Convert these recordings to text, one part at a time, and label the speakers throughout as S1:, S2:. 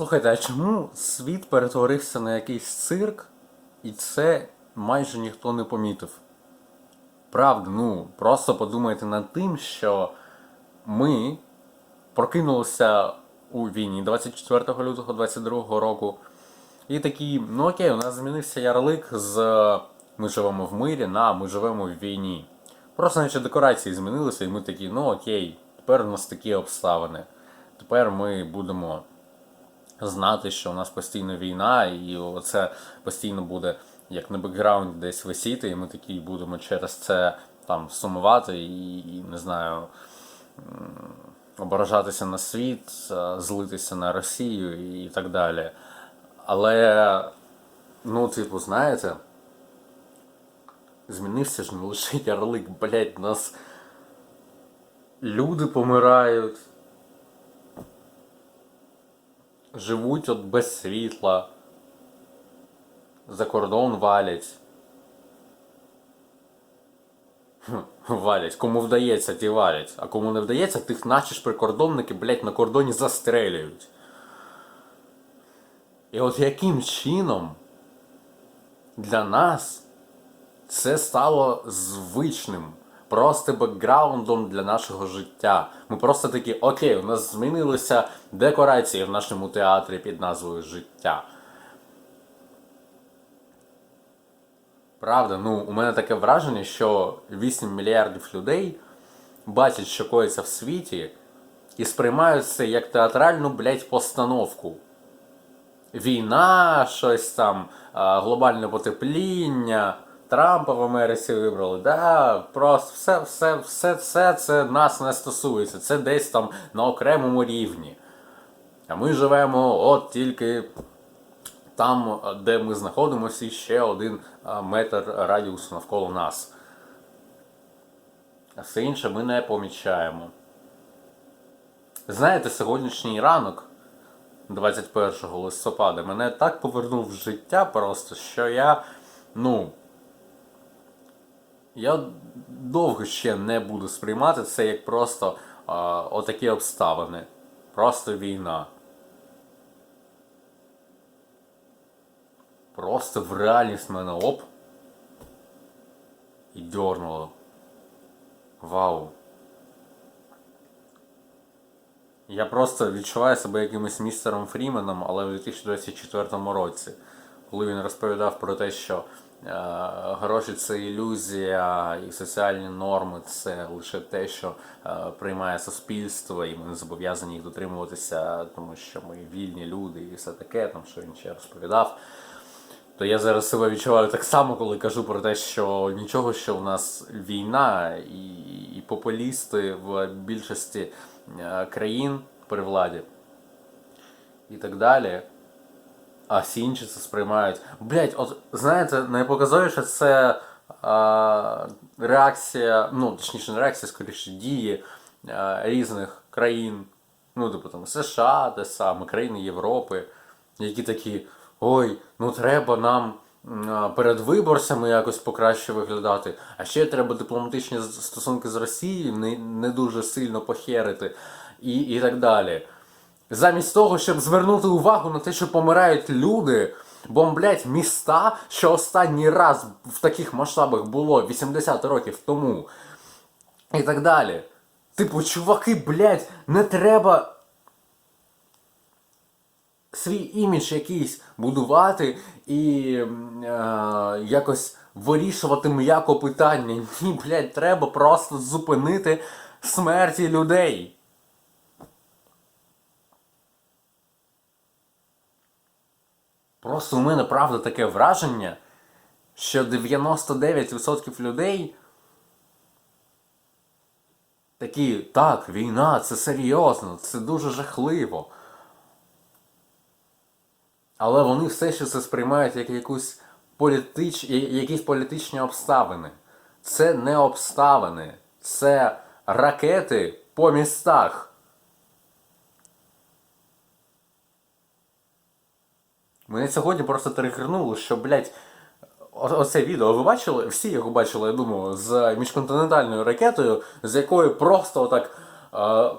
S1: Слухайте, а чому світ перетворився на якийсь цирк, і це майже ніхто не помітив? Правда, ну, просто подумайте над тим, що ми прокинулися у війні 24 лютого 22 року. І такі, ну окей, у нас змінився ярлик з ми живемо в мирі на ми живемо в війні. Просто наче декорації змінилися, і ми такі, ну окей, тепер у нас такі обставини. Тепер ми будемо знати, що у нас постійно війна, і це постійно буде як на бекграунді десь висіти, і ми такі будемо через це там сумувати і, і не знаю. Ображатися на світ, е, злитися на Росію і так далі. Але, ну, типу, знаєте, змінився ж не лише ярлик, блять, нас люди помирають, живуть от без світла, за кордон валять. Валять. Кому вдається, ті валять. А кому не вдається, тих наші ж прикордонники, блять, на кордоні застрелюють. І от яким чином для нас це стало звичним, просто бекграундом для нашого життя. Ми просто такі, окей, у нас змінилися декорації в нашому театрі під назвою Життя. Правда, ну у мене таке враження, що 8 мільярдів людей бачать, що коїться в світі, і сприймають це як театральну, блять, постановку. Війна, щось там, глобальне потепління, Трампа в Америці вибрали. Да, просто все, все, все, все це нас не стосується. Це десь там на окремому рівні. А ми живемо от тільки там, де ми знаходимося, ще один метр радіусу навколо нас. А все інше ми не помічаємо. Знаєте, сьогоднішній ранок, 21 листопада, мене так повернув в життя просто, що я, ну. Я довго ще не буду сприймати це як просто а, отакі обставини. Просто війна. Просто в реальність мене оп. І дьорнуло. Вау. Я просто відчуваю себе якимось містером Фріменом, але в 2024 році, коли він розповідав про те, що гроші це ілюзія і соціальні норми це лише те, що е, приймає суспільство, і ми не зобов'язані їх дотримуватися, тому що ми вільні люди і все таке, там що він ще розповідав. То я зараз себе відчуваю так само, коли кажу про те, що нічого, що у нас війна, і, і популісти в більшості е, країн при владі і так далі. А всі інші це сприймають. Блять, от знаєте, найпоказовіше це а, реакція, ну, точніше, не реакція, скоріше, дії а, різних країн, ну, типу там США, те саме, країни Європи, які такі, ой, ну треба нам перед виборцями якось покраще виглядати, а ще треба дипломатичні стосунки з Росією не, не дуже сильно похерити і, і так далі. Замість того, щоб звернути увагу на те, що помирають люди, бомблять міста, що останній раз в таких масштабах було 80 років тому. І так далі. Типу, чуваки, блядь, не треба свій імідж якийсь будувати і е, якось вирішувати м'яко питання. Ні, блядь, треба просто зупинити смерті людей. Просто у мене правда таке враження, що 99% людей такі, так, війна, це серйозно, це дуже жахливо. Але вони все ще це сприймають як якусь політич... якісь політичні обставини. Це не обставини, це ракети по містах. Мене сьогодні просто тригернуло, що, блядь, оце відео ви бачили? Всі його бачили, я думаю, з міжконтинентальною ракетою, з якою просто отак е,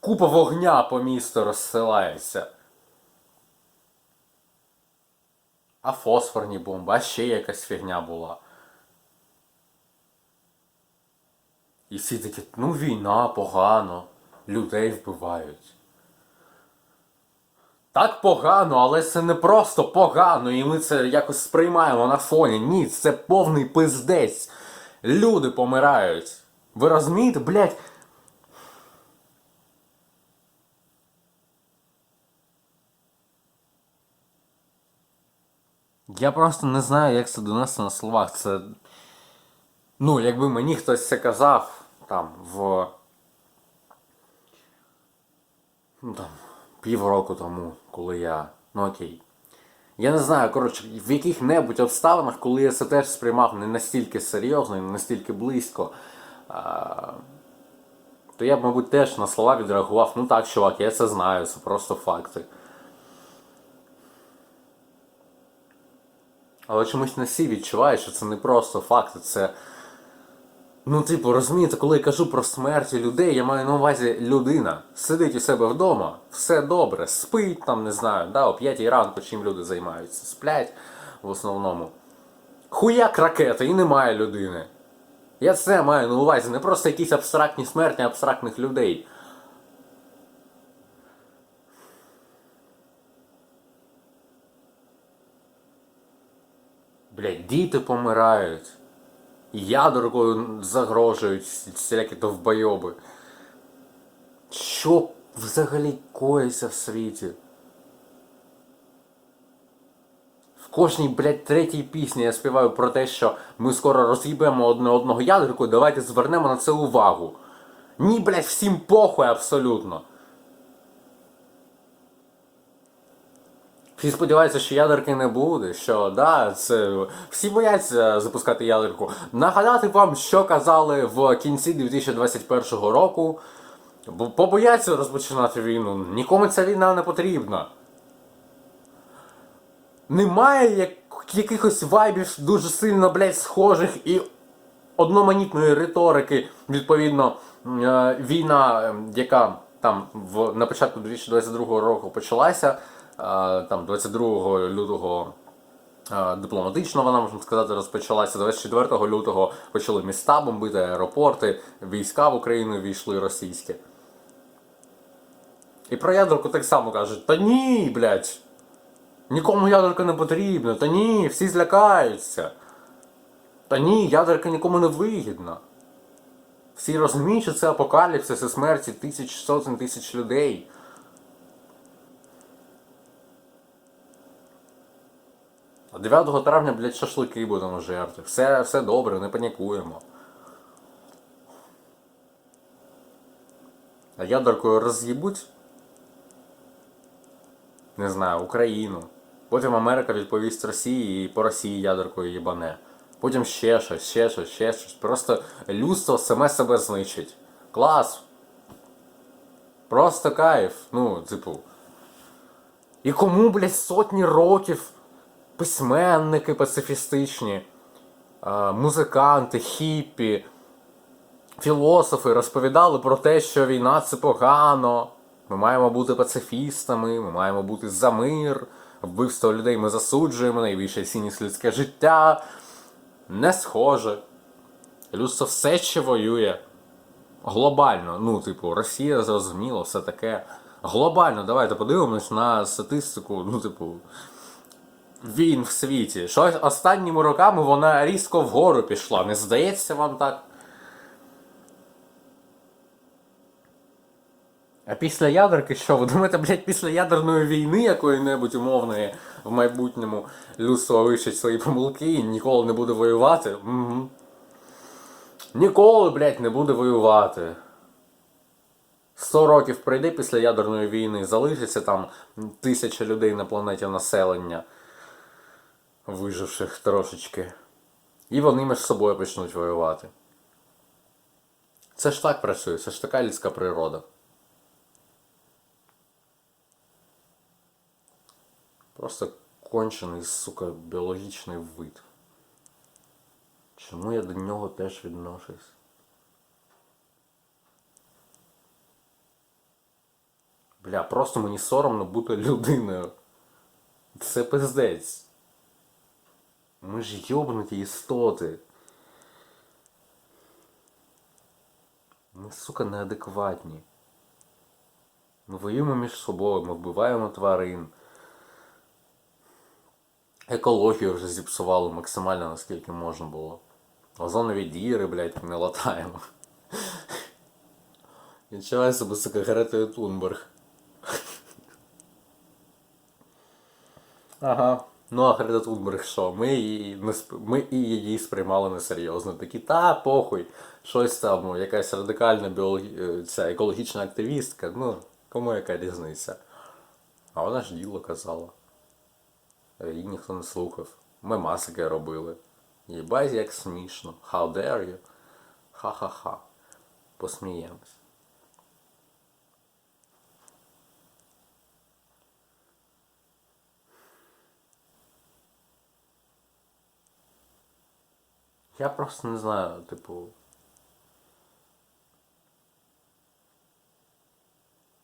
S1: купа вогня по місту розсилається. а фосфорні бомби, а ще якась фігня була. І всі такі, ну війна, погано, людей вбивають. Так погано, але це не просто погано, і ми це якось сприймаємо на фоні. Ні, це повний пиздець. Люди помирають. Ви розумієте, блядь? Я просто не знаю, як це донести на словах. Це. Ну, якби мені хтось це казав там в. Ну там, півроку тому, коли я. Ну окей. Я не знаю, коротше, в яких-небудь обставинах, коли я це теж сприймав не настільки серйозно і не настільки близько, то я б, мабуть, теж на слова відреагував, ну так, чувак, я це знаю, це просто факти. Але чомусь на всі відчуваю, що це не просто факти, це. Ну, типу, розумієте, коли я кажу про смерть людей, я маю на увазі людина. Сидить у себе вдома, все добре, спить там, не знаю, да, о 5 ранку чим люди займаються. Сплять в основному. Хуяк ракета і немає людини. Я це маю на увазі, не просто якісь абстрактні смерті абстрактних людей. Блять, діти помирають. Ядеркою загрожують всілякі довбойоби. Що взагалі коїться в світі? В кожній, блядь, третій пісні я співаю про те, що ми скоро роз'їбемо одне одного ядеркою, давайте звернемо на це увагу. Ні, блядь, всім похуй абсолютно. Всі сподіваються, що ядерки не буде, що да, це всі бояться запускати ядерку. Нагадати вам, що казали в кінці 2021 року. Бо побояться розпочинати війну. Нікому ця війна не потрібна. Немає як, якихось вайбів дуже сильно, блядь, схожих і одноманітної риторики, відповідно, е, війна, е, яка там в, на початку 2022 року почалася, там 22 лютого дипломатично вона, можна сказати, розпочалася. 24 лютого почали міста бомбити, аеропорти, війська в Україну війшли російські. І про ядерку так само кажуть, та ні, блядь, нікому ядерка не потрібна, та ні, всі злякаються. Та ні, ядерка нікому не вигідна. Всі розуміють, що це апокаліпсис і смерті тисяч сотень тисяч людей. 9 травня, блядь, шашлики будемо жерти. Все, все добре, не панікуємо. А ядеркою роз'їбуть? Не знаю, Україну. Потім Америка відповість Росії і по Росії ядеркою їбане. Потім ще щось, ще щось, ще щось. Просто людство саме себе знищить. Клас! Просто кайф. Ну, типу. І кому, блядь, сотні років письменники пацифістичні, музиканти, хіпі, філософи розповідали про те, що війна це погано. Ми маємо бути пацифістами, ми маємо бути за мир, вбивство людей ми засуджуємо, найбільша цінність людське життя. Не схоже. Людство все ще воює. Глобально, ну, типу, Росія зрозуміло, все таке. Глобально, давайте подивимось на статистику, ну, типу, війн в світі. Що останніми роками вона різко вгору пішла. Не здається вам так? А після ядерки що? Ви думаєте, блядь, після ядерної війни якої-небудь умовної в майбутньому людство вивчить свої помилки і ніколи не буде воювати? Угу. Ніколи, блядь, не буде воювати. 100 років пройде після ядерної війни, залишиться там тисяча людей на планеті населення, виживших трошечки. І вони між собою почнуть воювати. Це ж так працює, це ж така людська природа. Просто кончений, сука, біологічний вид. Чому я до нього теж відношусь? Бля, просто мені соромно бути людиною. Це пиздець. Ми ж йобнуті істоти. Ми, сука, неадекватні. Ми воюємо між собою, ми вбиваємо тварин. Екологію вже зіпсували максимально наскільки можна було. Озонові діри, блядь, не латаємо. Відчуваю себе, сука, Гретою Тунберг. Ага. Ну а Грета Тунберг що? Ми її не сп- ми і її сприймали несерйозно. Такі, та похуй, щось там, якась радикальна біологі... е, ця екологічна активістка. Ну, кому яка різниця? А вона ж діло казала. Е, Її ніхто не слухав. Ми масики робили. Єбать, як смішно. How dare you? Ха-ха-ха. Посміємось. Я просто не знаю, типу.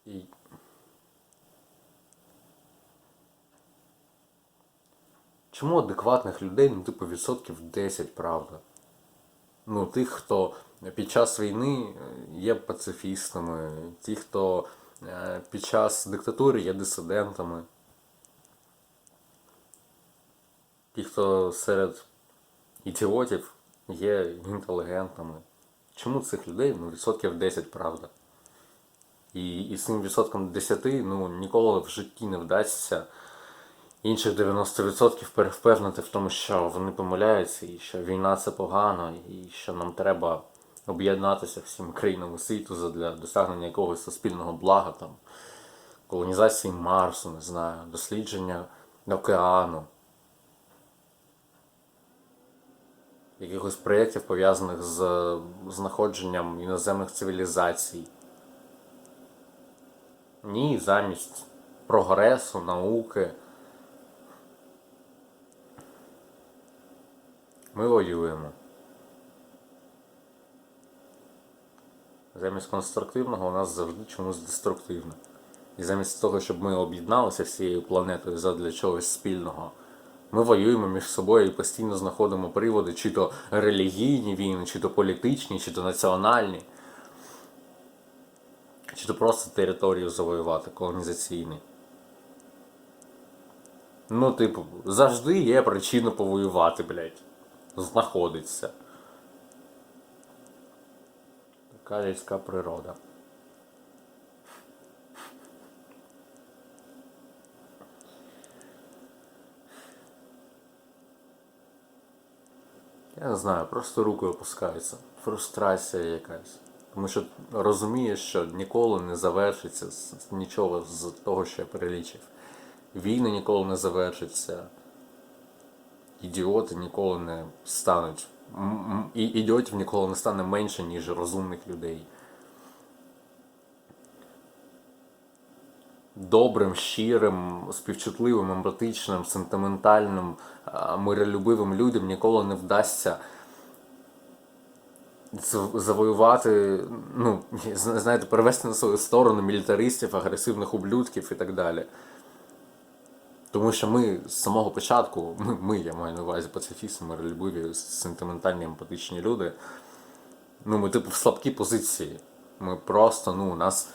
S1: І... Чому адекватних людей, ну, типу, відсотків 10, правда? Ну, тих, хто під час війни є пацифістами, ті, хто е, під час диктатури є дисидентами, ті, хто серед ідіотів є інтелігентними. Чому цих людей ну, відсотків 10 правда? І, і цим відсотком 10 ну, ніколи в житті не вдасться інших 90% перевпевнити в тому, що вони помиляються, і що війна це погано, і що нам треба об'єднатися всім країнам світу для досягнення якогось суспільного блага, там, колонізації Марсу, не знаю, дослідження океану. Якихось проєктів пов'язаних з знаходженням іноземних цивілізацій. Ні, замість прогресу, науки. Ми воюємо. Замість конструктивного у нас завжди чомусь деструктивно. І замість того, щоб ми об'єдналися всією планетою задля чогось спільного. Ми воюємо між собою і постійно знаходимо приводи, чи то релігійні війни, чи то політичні, чи то національні, чи то просто територію завоювати, колонізаційні. Ну, типу, завжди є причина повоювати, блядь. Знаходиться. Така людська природа. Я не знаю, просто руки опускаються. Фрустрація якась. Тому що розумієш, що ніколи не завершиться нічого з того, що я перелічив. Війни ніколи не завершаться. Ідіоти ніколи не стануть. І ідіотів ніколи не стане менше, ніж розумних людей. добрим, щирим, співчутливим, емпатичним, сентиментальним, миролюбивим людям ніколи не вдасться завоювати, ну, знаєте, перевести на свою сторону мілітаристів, агресивних ублюдків і так далі. Тому що ми з самого початку, ми, ми я маю на увазі пацифісти, миролюбиві, сентиментальні, емпатичні люди. Ну, ми типу в слабкій позиції. Ми просто, ну, у нас.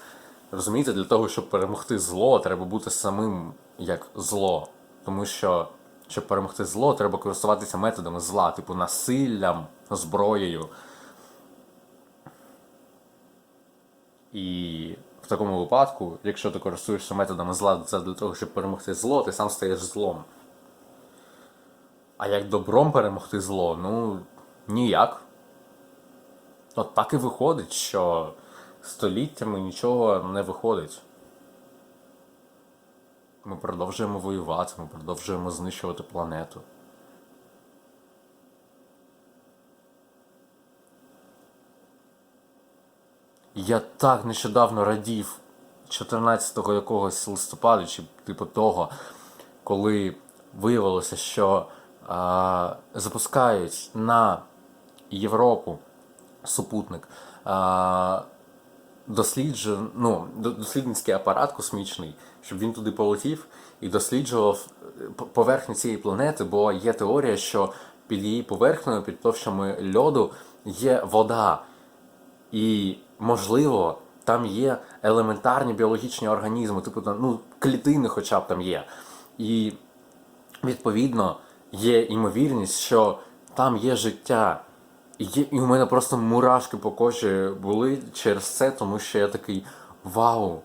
S1: Розумієте, для того, щоб перемогти зло, треба бути самим як зло. Тому що, щоб перемогти зло, треба користуватися методами зла, типу насиллям, зброєю. І в такому випадку, якщо ти користуєшся методами зла для того, щоб перемогти зло, ти сам стаєш злом. А як добром перемогти зло, ну ніяк. От так і виходить, що століттями нічого не виходить. Ми продовжуємо воювати, ми продовжуємо знищувати планету. Я так нещодавно радів 14-го якогось листопада, чи типу того, коли виявилося, що а, запускають на Європу супутник а, досліджу, ну, дослідницький апарат космічний, щоб він туди полетів і досліджував е, поверхню цієї планети, бо є теорія, що під її поверхнею, під товщами льоду, є вода. І, можливо, там є елементарні біологічні організми, типу ну, клітини хоча б там є. І відповідно є ймовірність, що там є життя. І, є, і у мене просто мурашки по кожі були через це, тому що я такий вау.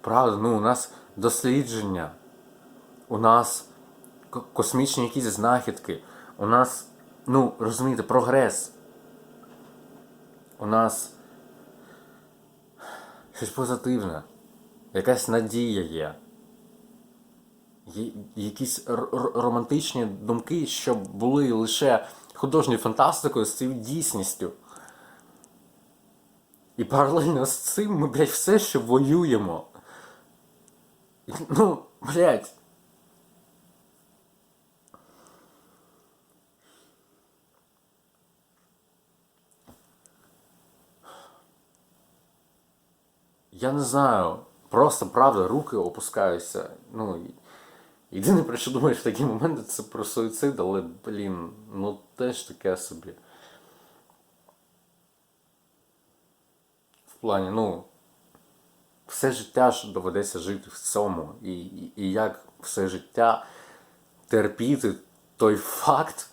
S1: Правда, ну у нас дослідження, у нас космічні якісь знахідки, у нас, ну, розумієте, прогрес. У нас щось позитивне, якась надія є. Є- Якісь романтичні думки, що були лише художньою фантастикою з цією дійсністю. І паралельно з цим ми, блядь, все ще воюємо. Ну, блядь. Я не знаю. Просто правда, руки опускаються. Ну, єдине, про що думаєш в такі моменти, це про суїцид, але, блін, ну теж таке собі. В плані, ну, все життя ж доведеться жити в цьому. І, і, і як все життя терпіти той факт,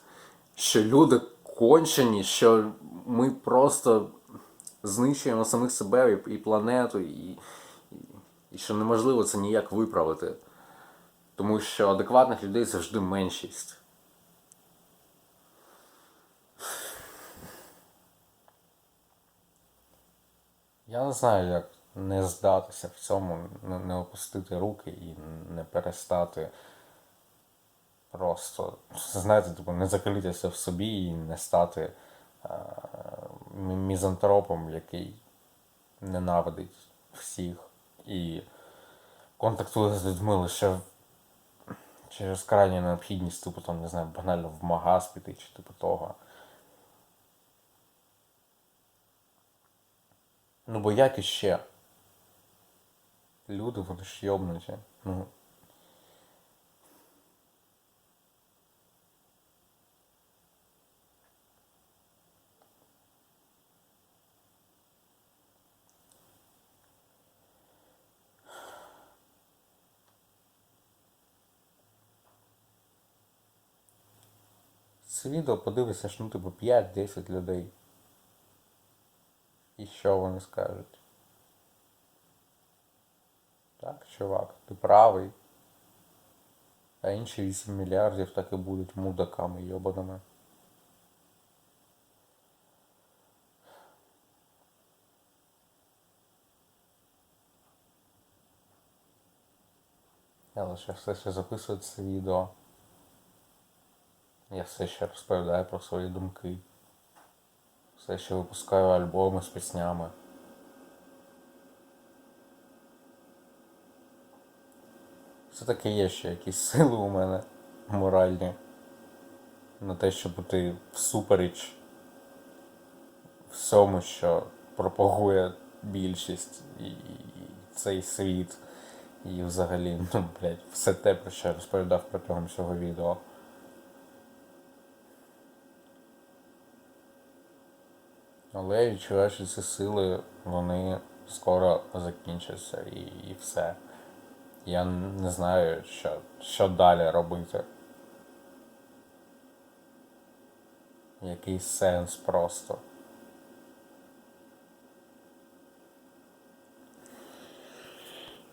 S1: що люди кончені, що ми просто знищуємо самих себе і, і планету, і, і, що неможливо це ніяк виправити. Тому що адекватних людей завжди меншість. Я не знаю, як не здатися в цьому, не, опустити руки і не перестати просто, знаєте, типу, не закритися в собі і не стати е, мізантропом, який ненавидить всіх і контактує з людьми лише через крайню необхідність, типу там, не знаю, банально в магаз піти чи типу того. Ну бо як іще? Люди, вони ж йобнуті. Ну. Це відео подивиться ж, ну, типу, 5-10 людей. І що вони скажуть? Так, чувак, ти правий. А інші 8 мільярдів так і будуть мудаками йобаними. Я лише все ще записую це відео. Я все ще розповідаю про свої думки. Все ще випускаю альбоми з піснями. Все таки є ще якісь сили у мене моральні. На те, щоб бути всупереч всьому, що пропагує більшість і цей світ. І взагалі, ну, блядь, все те, про що я розповідав протягом цього відео. Але я відчуваю, що ці сили, вони скоро закінчаться і, і все. Я не знаю, що, що далі робити. Який сенс просто.